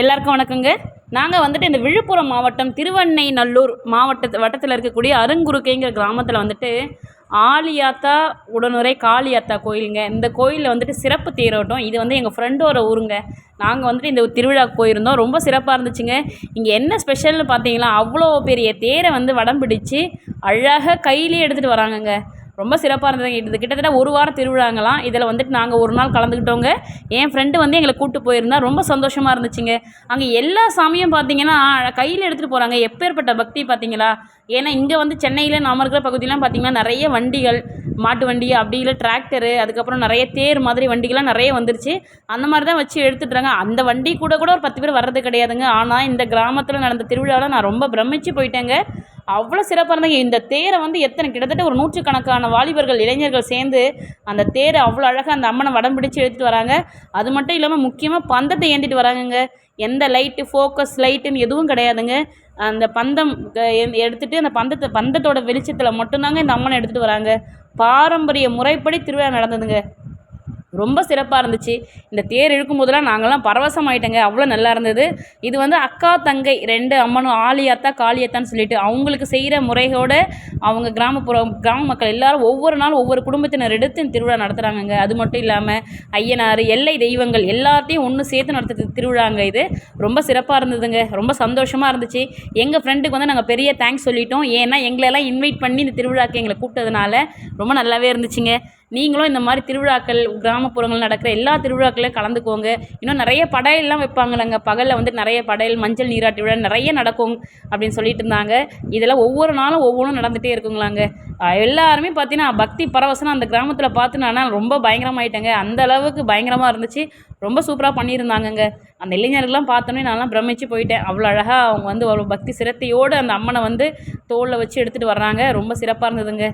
எல்லாருக்கும் வணக்கங்க. நாங்கள் வந்துட்டு இந்த விழுப்புரம் மாவட்டம் திருவண்ணை நல்லூர் மாவட்டத்து வட்டத்தில் இருக்கக்கூடிய அருங்குறுக்கைங்கிற கிராமத்தில் வந்துட்டு ஆலியாத்தா உடனுரை காளியாத்தா கோயிலுங்க. இந்த கோயிலில் வந்துட்டு சிறப்பு தேரோட்டம். இது வந்து எங்கள் ஃப்ரெண்டோட ஊருங்க. நாங்கள் வந்துட்டு இந்த திருவிழாவுக்கு போயிருந்தோம். ரொம்ப சிறப்பாக இருந்துச்சுங்க. இங்கே என்ன ஸ்பெஷல்னு பார்த்தீங்களா அவ்வளோ பெரிய தேரை வந்து வடம் பிடிச்சு அழகாக கையிலேயே எடுத்துகிட்டு வராங்கங்க. ரொம்ப சிறப்பாக இருந்ததுங்க. இது கிட்டத்தட்ட ஒரு வாரம் திருவிழாங்களாம். இதில் வந்துட்டு நாங்கள் ஒரு நாள் கலந்துக்கிட்டோங்க என் ஃப்ரெண்டு வந்து எங்களை கூப்பிட்டு போயிருந்தா ரொம்ப சந்தோஷமாக இருந்துச்சுங்க. அங்கே எல்லா சாமியும் பார்த்தீங்கன்னா கையில் எடுத்துகிட்டு போகிறாங்க எப்பேற்பட்ட பக்தி பார்த்தீங்களா ஏன்னா இங்கே வந்து சென்னையில் நாம இருக்கிற பகுதியெலாம் பார்த்தீங்கன்னா நிறைய வண்டிகள் மாட்டு வண்டி அப்படி இல்லை டிராக்டரு அதுக்கப்புறம் நிறைய தேர் மாதிரி வண்டிகள்லாம் நிறைய வந்துருச்சு. அந்த மாதிரி தான் வச்சு எடுத்துட்டுறாங்க. அந்த வண்டி கூட கூட ஒரு பத்து பேர் வர்றது கிடையாதுங்க. ஆனால் இந்த கிராமத்தில் நடந்த திருவிழாவில் நான் ரொம்ப பிரமிச்சு போயிட்டேங்க. அவ்வளோ சிறப்பாக இருந்தாங்க. இந்த தேரை வந்து எத்தனை கிட்டத்தட்ட ஒரு நூற்றுக்கணக்கான வாலிபர்கள் இளைஞர்கள் சேர்ந்து அந்த தேரை அவ்வளோ அழகாக அந்த அம்மனை வடம் பிடிச்சி எடுத்துகிட்டு வராங்க. அது மட்டும் இல்லாமல் முக்கியமாக பந்தத்தை ஏந்திட்டு வராங்கங்க. எந்த லைட்டு ஃபோக்கஸ் லைட்டுன்னு எதுவும் கிடையாதுங்க. அந்த பந்தம் எடுத்துகிட்டு அந்த பந்தத்தை பந்தத்தோட வெளிச்சத்தில் மட்டும்தாங்க இந்த அம்மனை எடுத்துகிட்டு வராங்க. பாரம்பரிய முறைப்படி திருவிழா நடந்ததுங்க. ரொம்ப சிறப்பாக இருந்துச்சு. இந்த தேர் இழுக்கும் போதெல்லாம் நாங்கள்லாம் பரவசமாயிட்டேங்க. அவ்வளோ நல்லா இருந்தது. இது வந்து அக்கா தங்கை ரெண்டு அம்மனும் ஆலியாத்தா காளியாத்தான்னு சொல்லிட்டு அவங்களுக்கு செய்கிற முறையோடு அவங்க கிராமப்புற கிராம மக்கள் எல்லாரும் ஒவ்வொரு நாளும் ஒவ்வொரு குடும்பத்தினர் எடுத்து இந்த திருவிழா நடத்துகிறாங்கங்க அது மட்டும் இல்லாமல் ஐயனார் எல்லை தெய்வங்கள் எல்லாத்தையும் ஒன்று சேர்த்து நடத்துறது திருவிழாங்க இது. ரொம்ப சிறப்பாக இருந்ததுங்க. ரொம்ப சந்தோஷமாக இருந்துச்சு. எங்கள் ஃப்ரெண்டுக்கு வந்து நாங்கள் பெரிய தேங்க்ஸ் சொல்லிட்டோம். ஏன்னா எங்களெல்லாம் இன்வைட் பண்ணி இந்த திருவிழாக்கு எங்களை கூப்பிட்டதுனால ரொம்ப நல்லாவே இருந்துச்சுங்க. நீங்களும் இந்த மாதிரி திருவிழாக்கள் கிராமப்புறங்கள் நடக்கிற எல்லா திருவிழாக்களையும் கலந்துக்கோங்க. இன்னும் நிறைய படையெல்லாம் வைப்பாங்கல்லங்க பகலில் வந்து நிறைய படையல் மஞ்சள் நீராட்டு விழா நிறைய நடக்கும் அப்படின்னு சொல்லிட்டு இருந்தாங்க. இதெல்லாம் ஒவ்வொரு நாளும் ஒவ்வொன்றும் நடந்துகிட்டே இருக்குங்களாங்க. எல்லாருமே பார்த்தீங்கன்னா பக்தி பரவசனம் அந்த கிராமத்தில் பார்த்து நான் ரொம்ப பயங்கரமாயிட்டேங்க. அந்த அளவுக்கு பயங்கரமாக இருந்துச்சு. ரொம்ப சூப்பராக பண்ணியிருந்தாங்கங்க. அந்த இளைஞர்கள்லாம் பார்த்தோன்னே நான்லாம் பிரமிச்சு போயிட்டேன். அவ்வளோ அழகாக அவங்க வந்து ஒரு பக்தி சிரத்தையோடு அந்த அம்மனை வந்து தோளில் வச்சு எடுத்துகிட்டு வர்றாங்க. ரொம்ப சிறப்பாக இருந்ததுங்க.